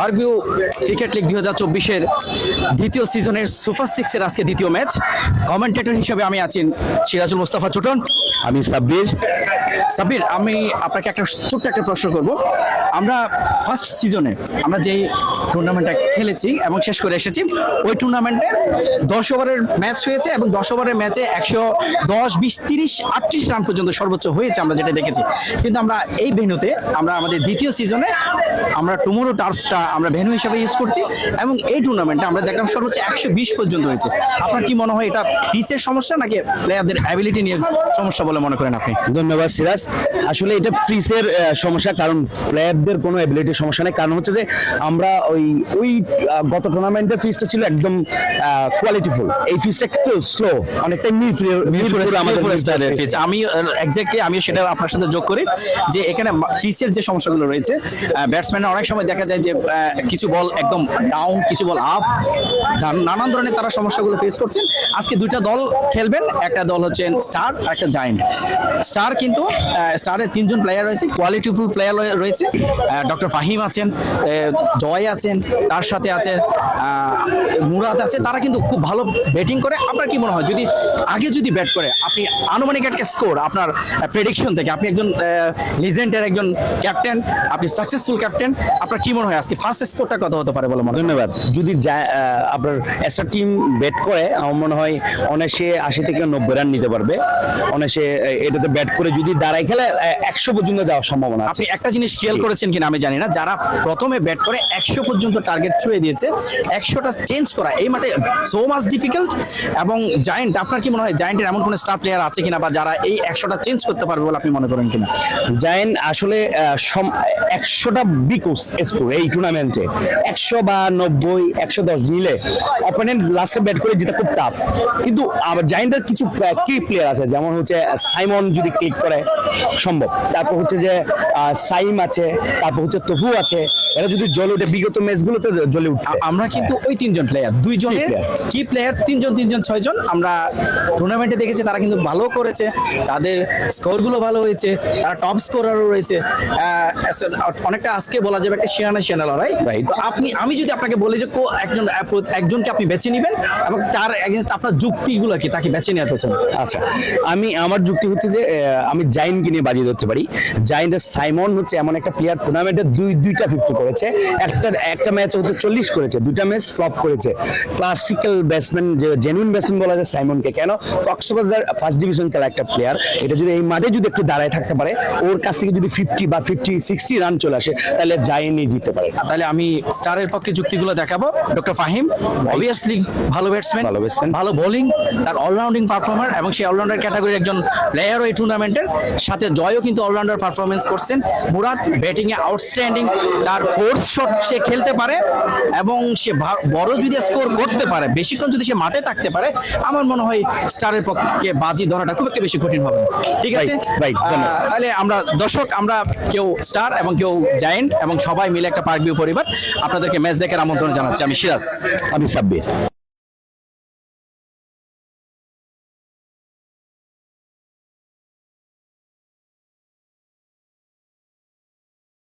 Park View cricket league দুই হাজার চব্বিশের দ্বিতীয় সিজনের সুপার সিক্সের আজকে দ্বিতীয় ম্যাচ। কমেন্টেটর হিসেবে আমি আছি সিরাজুল মুস্তাফা চুটন আমি সাব্বির। সাবির আমি আপনাকে একটা ছোট্ট একটা প্রশ্ন করব। আমরা ফার্স্ট সিজনে আমরা যেই টুর্নামেন্টটা খেলেছি এবং শেষ করে এসেছি, ওই টুর্নামেন্টে দশ ওভারের ম্যাচ হয়েছে এবং দশ ওভারের ম্যাচে একশো দশ, বিশ, তিরিশ, আটত্রিশ রান পর্যন্ত সর্বোচ্চ হয়েছে আমরা যেটা দেখেছি। কিন্তু আমরা এই ভেন্যুতে আমরা আমাদের দ্বিতীয় সিজনে আমরা টুমোরো টার্ফসটা আমরা ভেন্যু হিসাবে ইউজ করছি এবং এই টুর্নামেন্টে আমরা দেখলাম সর্বোচ্চ একশো বিশ পর্যন্ত হয়েছে। আপনার কি মনে হয় এটা পিচের সমস্যা নাকি প্লেয়ারদের অ্যাবিলিটি নিয়ে সমস্যা বলে মনে করেন আপনি? ধন্যবাদ সিরাজ আসলে এটা ফ্রিসের সমস্যা কারণ প্লেয়ারদের কোনো অ্যাবিলিটির সমস্যা নেই। কারণ হচ্ছে যে আমরা ওই ওই গত টুর্নামেন্টের ফিসটা ছিল একদম কোয়ালিটিফুল এই ফিসটা একটু স্লো অনেকটাই। আমি এক্স্যাক্টলি আমি সেটা আপনার সাথে যোগ করি যে এখানে ফিসের যে সমস্যাগুলো রয়েছে ব্যাটসম্যান অনেক সময় দেখা যায় যে কিছু বল একদম ডাউন কিছু বল আপ নানান ধরনের তারা সমস্যাগুলো ফেস করছেন। আজকে দুইটা দল খেলবেন একটা দল হচ্ছে স্টার আর একটা জায়েন্ট স্টার কিন্তু স্টারের তিনজন প্লেয়ার রয়েছে কোয়ালিটিফুল প্লেয়ার রয়েছে। ডক্টর ফাহিম আছেন জয় আছেন, তার সাথে আছে মুরাদ আছে, তারা কিন্তু খুব ভালো ব্যাটিং করে। আপনার কি মনে হয়, যদি আগে যদি ব্যাট করে, আপনি আনুমানিক একটা স্কোর আপনার প্রেডিকশন থেকে আপনি একজন লিজেন্ডের একজন ক্যাপ্টেন আপনি সাকসেসফুল ক্যাপ্টেন আপনার কি মনে হয়, আজকে ফার্স্ট স্কোরটা কত হতে পারে বলে মনে? ধন্যবাদ। যদি আপনার একটা টিম ব্যাট করে, আমার মনে হয় অনায়াসে আশি থেকে নব্বই রান নিতে পারবে। অনায়াসে এটাতে ব্যাট করে যদি দাঁড়ায় খেলে একশো পর্যন্ত যাওয়ার সম্ভাবনা আপনি একটা জিনিস খেয়াল করেছেন কিনা আমি জানি না। যারা প্রথমে ব্যাট করে একশো পর্যন্ত টার্গেট ছুঁয়ে দিয়েছে একশোটা চেঞ্জ করা এই মাঠে সো মাচ ডিফিকাল্ট এবং জায়েন্ট আপনার কি মনে হয় জায়েন্টের এমন কোনো স্টার প্লেয়ার আছে কিনা বা যারা এই একশোটা চেঞ্জ করতে পারবে বলে আপনি মনে করেন কিনা? জায়েন্ট আসলে একশোটা বিকুস স্কোর এই টুর্নামেন্টে একশো বা নব্বই একশো দশ নিলে অপোনেন্ট লাস্টে ব্যাট করে যেটা খুব টাফ কিন্তু আবার জায়েন্টের কিছু কি প্লেয়ার আছে যেমন হচ্ছে সাইমন যদি ক্লিক করে সম্ভব। তারপর হচ্ছে যে সাইম আছে তারপর হচ্ছে তহু আছে এরা যদি জ্বলে উঠে বিগত ম্যাচগুলোতে জ্বলে উঠছে। আমরা কিন্তু ওই তিনজন প্লেয়ার player। কি প্লেয়ার তিনজন তিনজন ছয়জন। আমরা টুর্নামেন্টে দেখেছি তারা কিন্তু ভালো করেছে। তাদের স্কোরগুলো ভালো হয়েছে। তারা টপ স্কোরারও রয়েছে। অনেকটা আজকে বলা যাবে একটা শিয়ানা শিয়ানা লড়াই. তো আপনি আমি যদি আপনাকে বলি যে কো একজন একজনকে আপনি বেছে নেবেন এবং তার এগেনস্ট আপনার যুক্তিগুলো কি তাকে বেছে নেওয়ার পেছনে। আচ্ছা। আমি আমার যুক্তি হচ্ছে যে আমি জাইনকে নিয়ে বাজিয়ে ধরতে পারি। জাইনের সাইমন হচ্ছে এমন একটা প্লেয়ার টুর্নামেন্টে দুই দুইটা ফিফটি করেছে। একটা একটা ম্যাচে হচ্ছে চল্লিশ করেছে দুইটা ম্যাচ ফ্লপ করেছে। ক্লাসিক্যাল ব্যাটসম্যান যে জেনুইন ব্যাটসম্যান বলা যায় সাইমনকে কেন? কক্সবাজার ফার্স্ট ডিভিশন খেলা একটা প্লেয়ার এটা যদি এই মাঠে যদি একটু দাঁড়ায় থাকতে পারে ওর কাছ থেকে যদি ফিফটি বা ফিফটি সিক্সটি রান চলে আসে তাহলে জাইনই জিততে পারে। তাহলে আমি স্টারের পক্ষে যুক্তিগুলো দেখাবো। ডক্টর ফাহিম অবভিয়াসলি ভালো ব্যাটসম্যান ভালো ব্যাটসম্যান ভালো বোলিং তার অলরাউন্ডিং পারফর্মার এবং সেই অলরাউন্ডার ক্যাটাগরির একজন প্লেয়ারও এই টুর্নামেন্টের সাথে জয়ও কিন্তু অলরাউন্ডার পারফরমেন্স করছেন। মুরাদ ব্যাটিং এ আউটস্ট্যান্ডিং তার ফোর্থ শট সে খেলতে পারে এবং সে বড় যদি স্কোর করতে পারে বেশিক্ষণ যদি সে মাঠে থাকতে পারে আমার মনে হয় স্টারের পক্ষে বাজি ধরাটা খুব একটা বেশি কঠিন হবে ঠিক আছে? তাহলে আমরা দর্শক আমরা কেউ স্টার এবং কেউ জায়েন্ট এবং সবাই মিলে একটা পার্ক ভিউ পরিবার আপনাদেরকে ম্যাচ দেখার আমন্ত্রণ জানাচ্ছি। আমি সিরাজ। আমি সাব্বির।